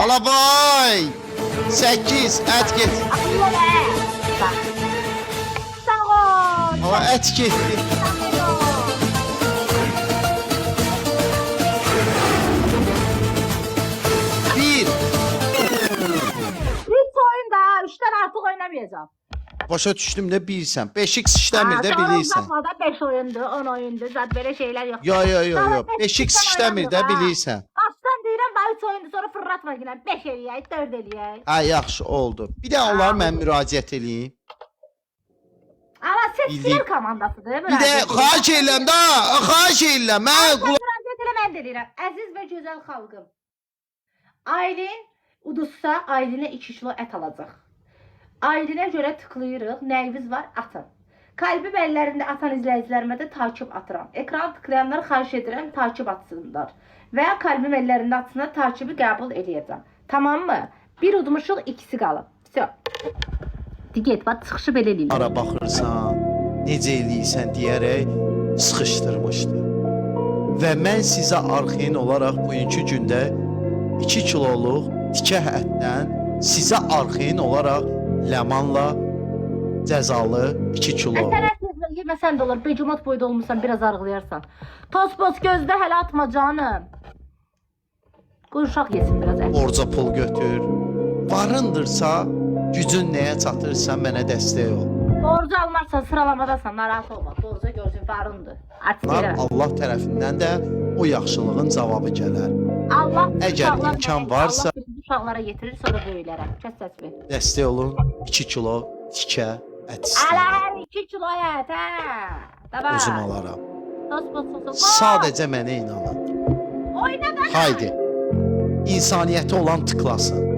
Alaboy. 8 et ol. Ama et ol. Bir. Hiç oyunda üçten artık oynamayacağım. Başa bilirsən. 5x işləmir də Ha, sonra bilirsən. uzatmada 5 oyundu, 10 oyundu. Zaten böyle şeyler yok. Yo yo yo yo. beş 5x işten işləmir də 3 oyundu, sonra fırlatma yine 5 eləyək, 4 eləyək. Ha yaxşı oldu. Bir də onlara mən müraciət eləyim. Ama Bildiğim- seçkiler komandasıdır. Bir də xahiş edirəm də, xahiş edirəm. Mən qulaq Müraciət elə mən də deyirəm. Əziz və gözəl xalqım. Aylin uduzsa Aylinə 2 kilo ət alacaq. Aylinə görə tıklayırıq. Nəyiniz var? Atın. Kalbim əllərində atan izləyicilərimə də takip atıram. Ekran tıklayanları xahiş edirəm takip atsınlar veya kalbim ellerimin altına takibi qəbul eləyəcəm. Tamamdır? Bir udmuşuq, ikisi qalıb. Vəsə. Digət bax çıxışı belə eləyirlər. Ara baxırsan, necə eləyirsən deyərək sıxışdırmışdı. Və mən sizə arxeyin olaraq bugünkü gündə 2 kiloluq tikə ətdən sizə arxeyin olaraq ləmanla cəzalı 2 kilo. Məsələn, olur, becumat boyda olmuşsan, biraz arğılayarsan. Toz poz gözdə hələ atma canım. Qoy uşaq yesin biraz ət. Borca pul götür. Varındırsa, gücün nəyə çatırsa mənə dəstək ol. Borcu almazsan sıralamadasan, narahat olma. Borca gözün varındır. Lan. Allah tərəfindən də o yaxşılığın cavabı gələr. Allah Əgər imkan varsa- Allah uşaqlara yetirir, sonra böyüklərə. Kəs səsini. Dəstək olun 2 kilo tikə ət Ələ istəyirəm. hər 2 kiloya ət, hə. Davay. Özüm alaram. Sadəcə mənə inanın. Oyna da. Haydi insaniyete olan tıklasın.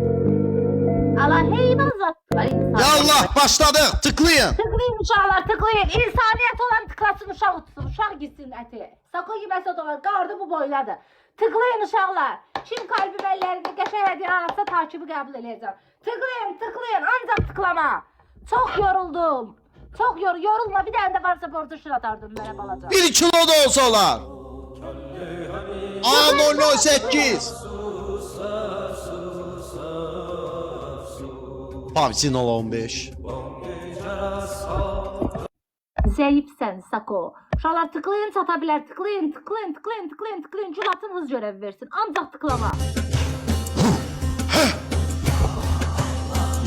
Allah heyvan zattılar insan. Ya Allah başladık tıklayın. Tıklayın uşaklar tıklayın. İnsaniyet olan tıklasın uşak tutsun. Uşak gitsin eti. Sakın yemese dolar. Gardı bu boyladı. Tıklayın uşaklar. Kim kalbim ellerini geçer hediye arasa takibi kabul edeceğim. Tıklayın tıklayın ancak tıklama. Çok yoruldum. Çok yor yorulma bir tane de varsa borcuşun atardım bana balaca. Bir kilo da olsalar. A018 Pamsin ola 15. Zəifsən, Sako. Uşaqlar tıklayın, çata bilər. Tıklayın, tıklayın, tıklayın, tıklayın, tıklayın. Cülatın hız görevi versin. Ancaq tıklama.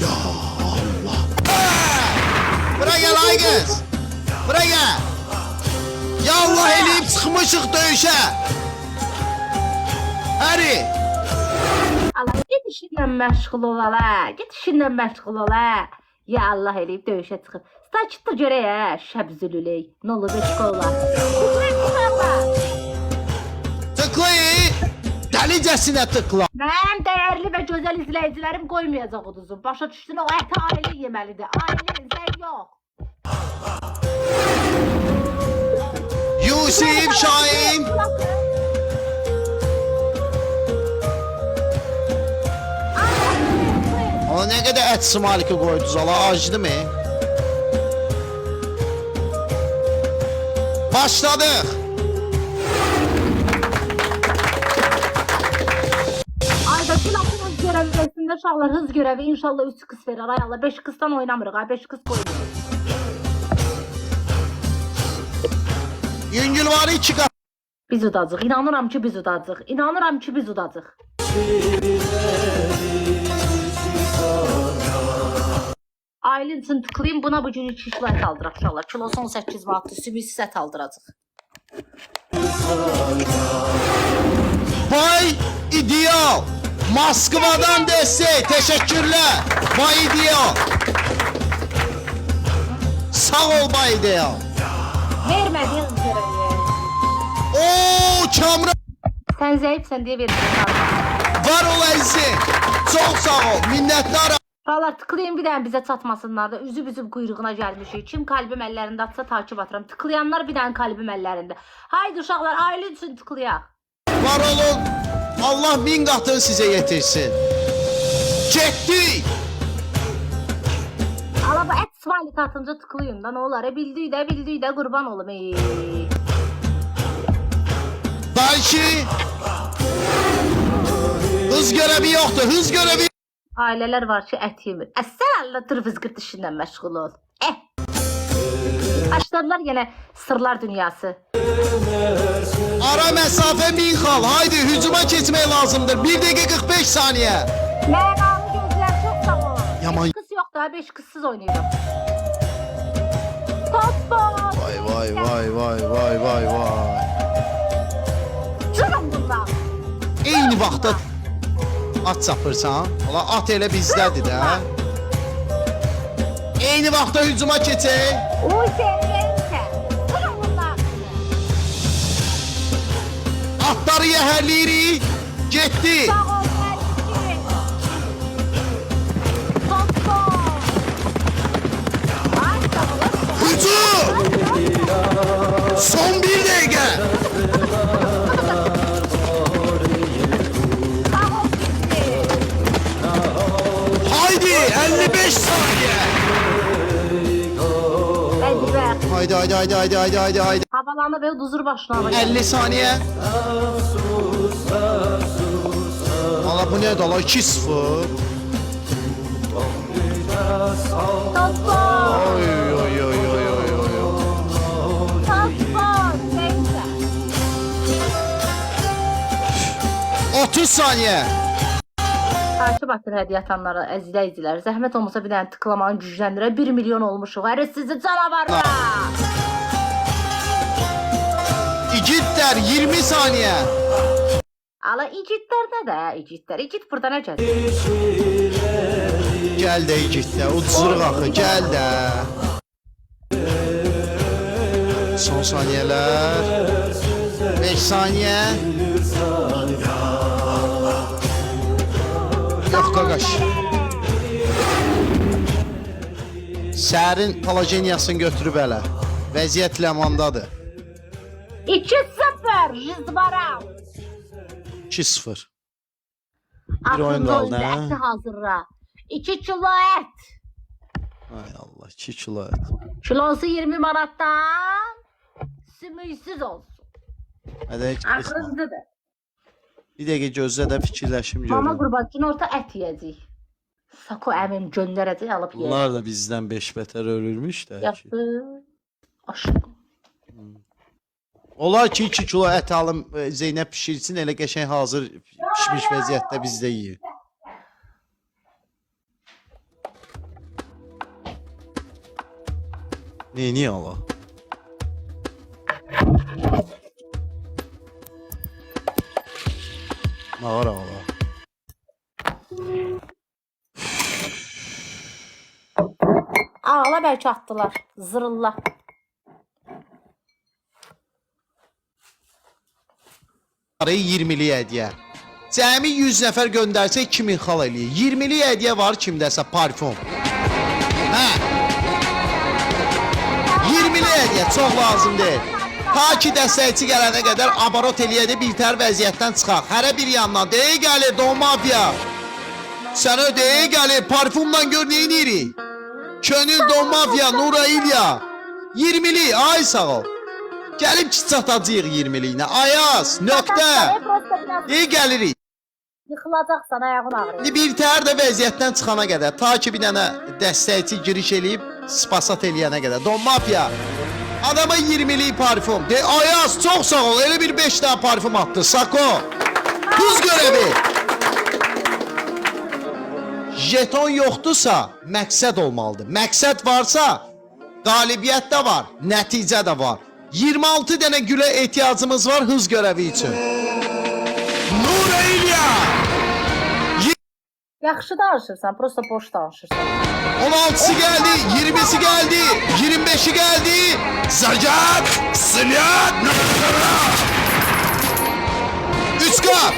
Ya Allah. Bura gel Aygız. Bura gel. Ya Allah eləyib çıxmışıq döyüşə. Əri. Allah git işinlə məşğul ol ala. Git işinlə məşğul ol ha. Ya Allah eləyib döyüşə çıxıb. Sakitlə görək hə, şəbzülüley. Nə olur beşkola. Tıklayın. Dəlicəsinə tıkla. Mənim dəyərli və gözəl izləyicilərim qoymayacaq uduzu. Başa düşdün o əti ailə yeməlidir. Ailə sən yox. Yusif Şahin. Ona nə qədər ət smaliki qoydunuz ala acdı mı? Başladıq. Ayda silahın hız görəvi versin uşaqlar hız görəvi inşallah 3 qız verir. Ay Allah 5 qızdan oynamırıq. Ay 5 qız qoymuruq. Yüngül var iki qat. Biz udacıq. İnanıram ki biz udacıq. İnanıram ki biz udacıq. Aylin üçün tıklayın buna bu gün 2 kilo ət aldıraq inşallah. Kilosu 18 manatdır. Sümüksüz ət aldıracaq. Vay ideal. Moskvadan destek. Teşekkürler. Vay ideal. Sağ ol Bay ideal. Vermədiyin görəvi. Oo Kamran. Sən zəifsən deyə vermirsən. Var ol əzizim. Çok sağ ol. Minnettarım. Uşaqlar tıklayın bir dənə bizə çatmasınlar da. Üzü bizim quyruğuna gəlmişik. Kim kalbim əllərində atsa takip atıram. Tıklayanlar bir dənə kalbim əllərində. Haydi uşaqlar Aylin üçün tıklayaq. Var olun. Allah bin katını size getirsin. Getdik. Ala bu et smiley atınca tıklayın da ne olar. E bildiği de bildiği de kurban olum. Ey. Belki Hız görəvi yoxdur, hız görəvi. Ailələr var ki, ət yemir. Əsən Allah dur vızqırt işinlə məşğul ol. Eh. Başladılar yenə sırlar dünyası. Ara 1000 xal. Haydi hücuma keçmək lazımdır. 1 dəqiqə 45 saniyə. Məqamı gözlər çox sağ ol. Yaman. Kız yok daha 5 kızsız oynuyorum. Topla. Vay vay vay vay vay vay vay. Durun bunlar. Eyni vaxtda at çapırsan, ola at elə bizdədir də. Eyni vaxtda hücuma keçək. Uy bunlar. Atları yəhərləyirik. Getdi. Sağ ol Haydi haydi haydi haydi haydi haydi haydi. Havalanı ve huzur başına alacağım. 50 saniyə. Valla bu nədir ala 2-0. Topla. Oy oy oy oy oy oy. Topla. Neyse. 30 saniyə. Takip atın hediye atanlara, əzizləyicilər. Zəhmət olmasa bir dənə tıklamanı gücləndirə 1 milyon olmuşuq. Həri sizi canavarlar. İgidlər 20 saniyə. Ala igidlər nə də? İgidlər. İgid burada nə gəlir? Gəl də igidlər. Ucuzluq axı gəl də. Son saniyələr. 5 saniyə. Yox qaqaş. Sərin palageniyasını götürüb hələ. Vəziyyət ləmandadır. 2-0 Jizbaram. 2-0. Bir oyun Aklında qaldı, hə? Əti hazırla. 2 kilo et. Ay Allah, 2 kilo et. Kilosu 20 manatdan sümüksüz olsun. Hadi Axırındadır. Bir dəqiqə gözlə də fikirləşim Mama görüm. qurbaçın orta ət yeyəcək. Sako əmim göndərəcək alıb yeyəcək. Bunlar da bizdən 5 bətər ölürmüş də. Yaxşı. Aşkım. Olar ki 2 kilo ət alım e, Zeynəb bişirsin, elə qəşəng hazır pişmiş vəziyyətdə bizdə yeyir. Neyini ala? Ağır ağla. Ağla bəlkə atdılar. Zırılla. Arayı 20-lik hədiyyə. Cəmi 100 nəfər göndərsə 2000 xal eləyir. 20-lik hədiyyə var kimdəsə parfum. Hə. 20-lik hədiyyə çox lazım deyil. Ta ki dəstəkçi gələnə qədər abarot eləyədə bir tər vəziyyətdən çıxaq. Hərə bir yandan deyə gəlir Don Mafia. Sənə deyə gəlir parfumla gör nə edirik. Könül Don Mafia, Nura İlya. 20-lik ay sağ ol. Gəlib ki çatacağıq 20-liyinə. Ayaz, nöqtə. İyi gəlirik. yıxılacaqsan, ayağın ağrıyır. İndi bir tər də vəziyyətdən çıxana qədər, ta ki bir dənə dəstəkçi giriş eləyib spasat eləyənə qədər. Don Mafia. Adama 20-lik parfum. De Ayaz çox sağ ol. Elə bir 5 dənə parfum atdı. Sako. Tuz görəvi. Jeton yoxdursa, məqsəd olmalıdır. Məqsəd varsa, qalibiyyət də var, nəticə də var. 26 dənə gülə ehtiyacımız var hız görəvi üçün. Yaxşı danışırsan, prosta boş danışırsan. 16'sı geldi, 20'si geldi, 25'i geldi. Zacat, Sılyat, Üç kat.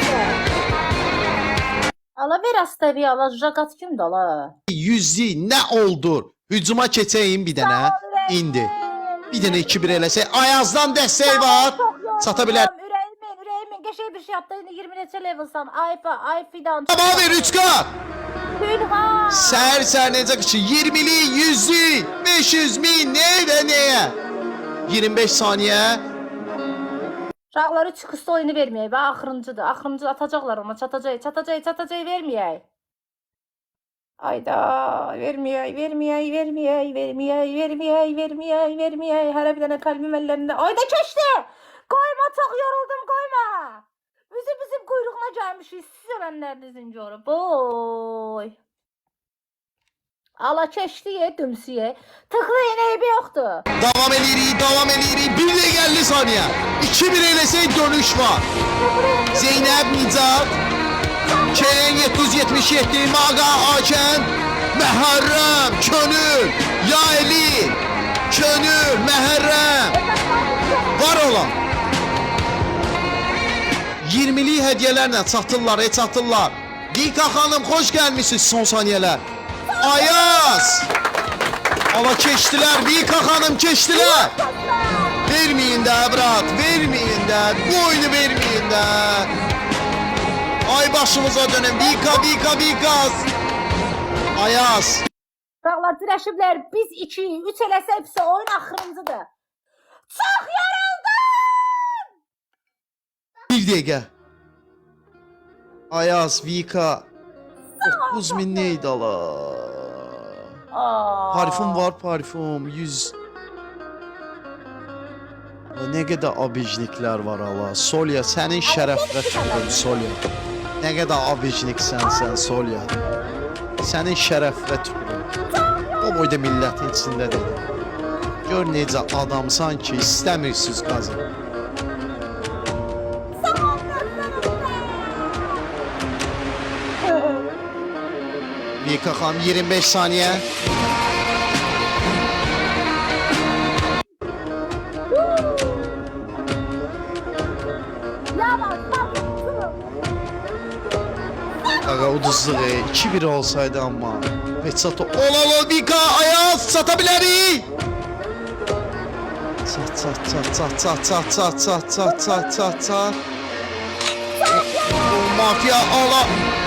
Ala ver astavi, ala jagat kimdir ala? Yüzü ne oldur? Hücuma keçeyim bir dənə. İndi. Bir dənə 2-1 eləsək. Ayazdan dəstək var. Sata bilər. Ege şey bir şey yaptı. 20 nete levelsan. Ayfa, Ayfidan. Tamam ver 3K. Hülha. Serseriniz akışı 20'li 100'lü 500 bin ne ve neye? 25 saniye. Rağları çıkışta oyunu vermeyeyim. Ben axırıncıdır. Axırıncı atacaklar ona. Çatacak, çatacak, çatacak vermeyeyim. Ayda vermeyey, vermeyey, vermeyey, vermeyey, vermeyey, vermeyey, vermeyey. Her bir tane kalbim ellerinde. Ayda keçdi. Koyma çok yoruldum koyma. Bizim bizim kuyruğuna gelmişiz. Sizə bənlər dizinci orub. Oy. Ala keçdiyə, dümsüyə. Tıxlayın, eybi yoxdur. Devam edirik, devam edirik. 1 ile geldi saniye. 2 bir elesey dönüş var. Zeynep Nicat. K777 Maga Aken. Meharrem, Könül, Yayli, Könül, Meharrem. Var olan. 20'li hediyelerle çatırlar, e çatırlar. Dika hanım hoş gelmişsiniz son saniyeler. Ayaz! Ama keçdiler, Dika hanım keçdiler. Vermeyin de evrat, vermeyin de, boynu vermeyin de. Ay başımıza dönün, Dika, Dika, Dika. Ayaz. Dağlar dirəşiblər, biz iki, üç eləsə hepsi oyun axırıncıdır. Çox yarıldı! Bildege. Ayaz, Vika. Dokuz min neydi ala? Parfüm var parfüm. Yüz. Ne kadar abicnikler var ala. Solya senin şerefle çıktım Solya. Ne kadar abicnik sen sen Solya. Senin şerefle çıktım. O boyda milletin içinde dedim. Gör necə adamsan ki, istəmirsiz qazı. Xanım 25 saniyə. Yavaş, bak. Qaqa uduzluq e, 2-1 olsaydı amma. Heç çat Olalo çata bilərik. Çat çat çat çat çat çat çat çat çat çat çat çat. O mafya ala.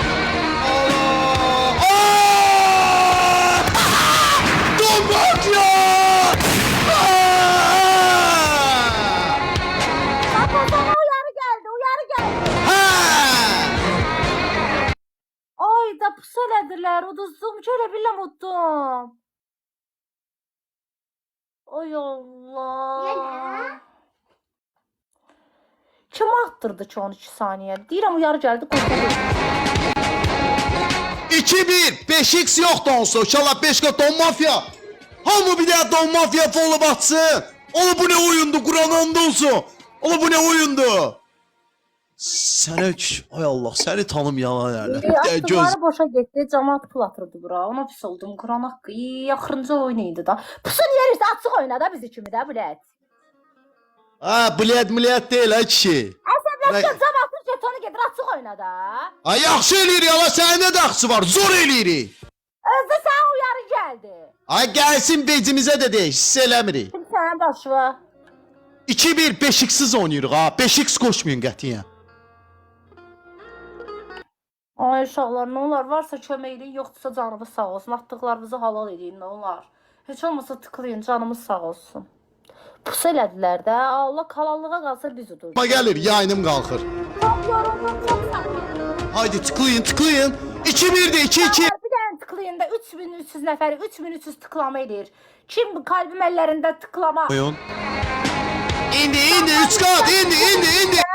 Elədilər, uduzduğum şöyle biləm uddum. Ay Allah. Kim attırdı ki 12 saniye? Deyirəm uyarı gəldi, qurtulur. 2-1 5x yoxdur onsuz. İnşallah 5 qat Don Mafya. Hamı bir daha Don Mafya follow atsın. Oğlum bu ne oyundu? Kur'an and olsun. Oğlum bu ne oyundu? Sənə ay Allah səni tanımayan yəni. E, Göz boşa getdi, cəmaat pul atırdı bura. Ona pis oldum, Quran haqqı. İyi, axırıncı oyun idi da. Pusun yerisi açıq oynadı bizi kimi də, bilət. Ha bled bled deyil ha kişi. Əsəbləşən Nə- cəmaatın jetonu gedir açıq oynadı. Ay yaxşı eləyir ya səndə də axsı var. Zor eləyirik. Özdə sənə uyarı gəldi. Ay gəlsin becimizə də deyək. Hiss eləmirik. Kim sənin başına? 2-1 5x-siz oynayırıq ha. 5x qoşmayın qətiyyən. Ay uşaqlar, nə olar? Varsa kömək edin, yoxdursa canımız sağ olsun. Atdıqlarınızı halal edin, nə olar? Heç olmasa tıklayın, canımız sağ olsun. Pus elədilər də. Allah halallığa qalsa biz udur. Amma gəlir yayınım qalxır. Yoruldum. Haydi tıklayın tıklayın. 2-1 də 2-2. Bir dənə tıklayın da 3300 nəfəri 3300 tıklama edir. Kim bu kalbim əllərində tıklama? Oyun. İndi indi 3 kat indi indi indi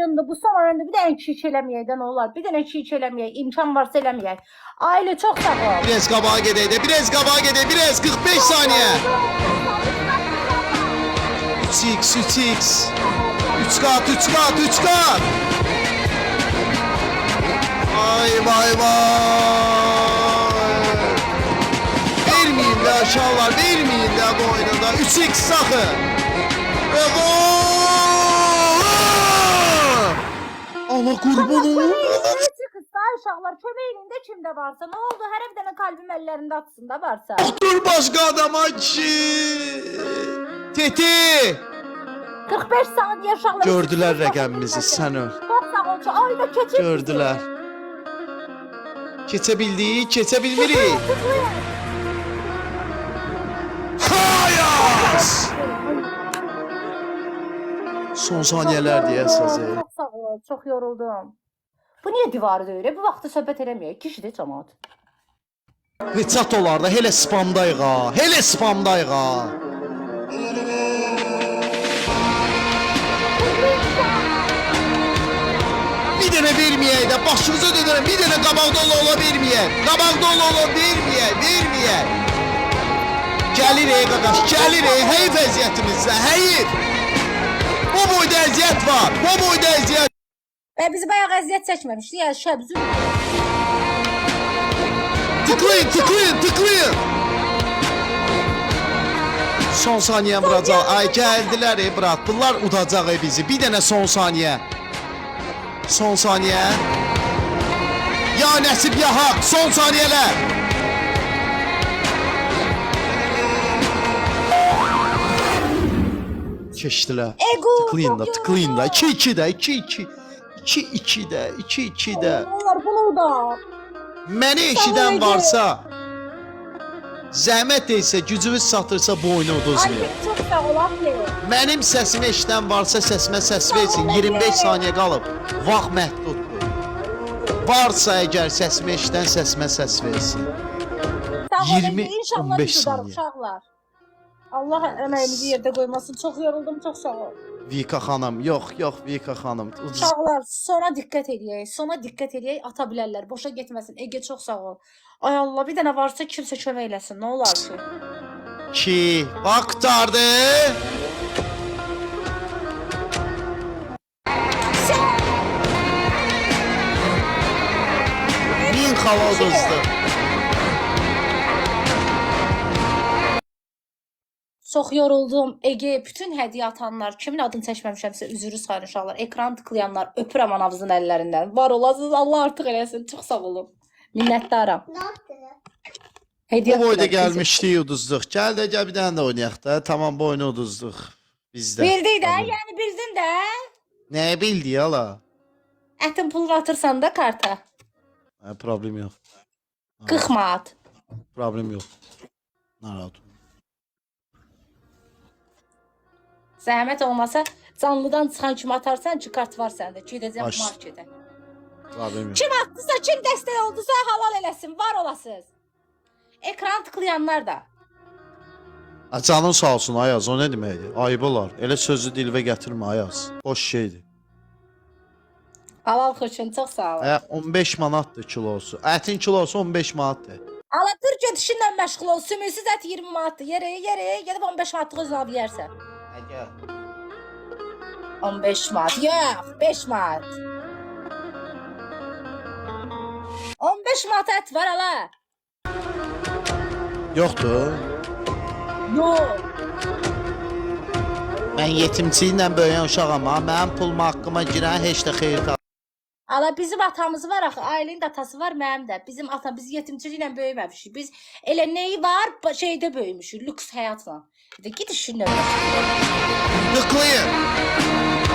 yanında bu samaranda bir tane çiçelemeyeden olar. Bir tane çiçelemeye imkan varsa elemeye. Aile çok sağ ol. Biraz kabağa gedeydi. Biraz kabağa gedeydi. Biraz 45 saniye. 3x 3x 3 kat 3 kat 3 kat. Vay vay vay. Vermeyin de aşağılar. Vermeyin de bu 3x sakın. Ve gol. Allah qurban olum. Kızlar, uşaqlar köməyin də kimdə varsa, nə oldu? Hər bir dənə kalbim əllərində atsın da varsa. Dur başqa adama ki. Teti. 45 saniyə uşaqlar. Gördülər rəqəmimizi, sən öl. Çox sağ ol. Ay da keçir. Gördülər. Keçə bildik, keçə bilmirik. Hayas! Son saniyələr deyəsəz. e. Sağ ol, çox yoruldum. Bu niyə divarı döyür? Bu vaxtda söhbət eləməyək. Kişidir cəmaət. Heç olar da hele spamdayıq ha. Hele spamdayıq ha. Bir dənə verməyək də başınıza dönərəm. Bir dənə qabaqda ola ola verməyək. Qabaqda ola ola verməyək, verməyək. Gəlir ey qardaş, gəlir ey hey vəziyyətimizdə, heyif. Bu boyda əziyyət var, bu boyda əziyyət. E biz bayağı əziyyət çəkməmişdik. Ya şəbzü. Tıklayın, tıklayın, tıklayın. Son saniye vuracaq. Ay gəldilər ey brat. Bunlar udacaq ey bizi. Bir dənə son saniyə. Son saniyə. Ya Nəsib ya Haq. Son saniyələr. Keçdilər. Ego. Tıklayın da, tıklayın da. yoruldum. 2-2 də, 2-2. 2-2 də, 2-2 də. Onlar bunu da. Məni eşidən varsa, zəhmət etsə, gücünüz satırsa boynu uduzmayın. Ay çok sağ ol Abli. Mənim səsimi eşidən varsa səsimə səs versin. 25 saniyə qalıb. Vaxt məhduddur. Varsa əgər səsimi eşidən səsimə səs versin. Sağ ol 20, Ege. İnşallah 15 biz tutarıq saniye. uşaqlar. Allah əməyimizi yerdə qoymasın. Çox yoruldum, çox sağ ol. Vika xanım, yox, yox Vika xanım. Uşaqlar, sona diqqət eləyək. Sona diqqət eləyək, ata bilərlər. Boşa getməsin. Ege çox sağ ol. Ay Allah, bir dənə varsa kimsə kömək eləsin. Nə olar ki? 2 Vaxt qurtardı. Min xala Çox yoruldum. Ege, bütün hədiyyə atanlar, kimin adını çəkməmişəmsə üzürü sayın uşaqlar. Ekran tıklayanlar, öpürəm anavızın əllərindən. Var olasınız, Allah artıq eləsin. Çox sağ olun. Minnətdaram. Hədiyyə Bu boyda gəlmişdik uduzduq. Gəl də gəl bir dənə də oynayaq da. Tamam bu oyunu uduzduq. Bizdə. Bildik də, Tamam. yəni bildin də. Nəyi bildi hala? Ətin pulunu atırsan da karta. Ha, problem yox. Ha, 40 manat. Problem yox. Narahat. Zəhmət olmasa canlıdan çıxan kimi atarsan kart var səndə. Gedəcəm Baş- marketə. Problem. Kim atdısa, kim dəstək oldusa halal eləsin. Var olasınız. Ekran tıklayanlar da. Ha, Canın sağ olsun Ayaz, o nə deməkdir? Ayıb olar. Elə sözü dilə gətirmə Ayaz. Boş şeydir. Halal xoşun çox sağ ol. Hə, 15 manatdır kilosu. Ətin kilosu 15 manatdır. Ala dur gedişinlə məşğul ol. Sümüksüz ət 20 manatdır. Yerə, yerə, gedib 15 manatlıq özün alıb yersən. Əgər 15 manat. Yox, 5 manat. 15 manat ət var ala. yoxdur. Yox. Mən yetimçiliklə böyüyən uşağam ha. Mənim pulum haqqıma girən heç də xeyir ta. Ala bizim atamız var axı, ailənin atası var, mənim də. Bizim atam biz yetimçiliklə böyüməmişik. Biz elə nəyi var, şeydə böyümüşük, lüks həyatla. Də gidişinlə. Tıklayın.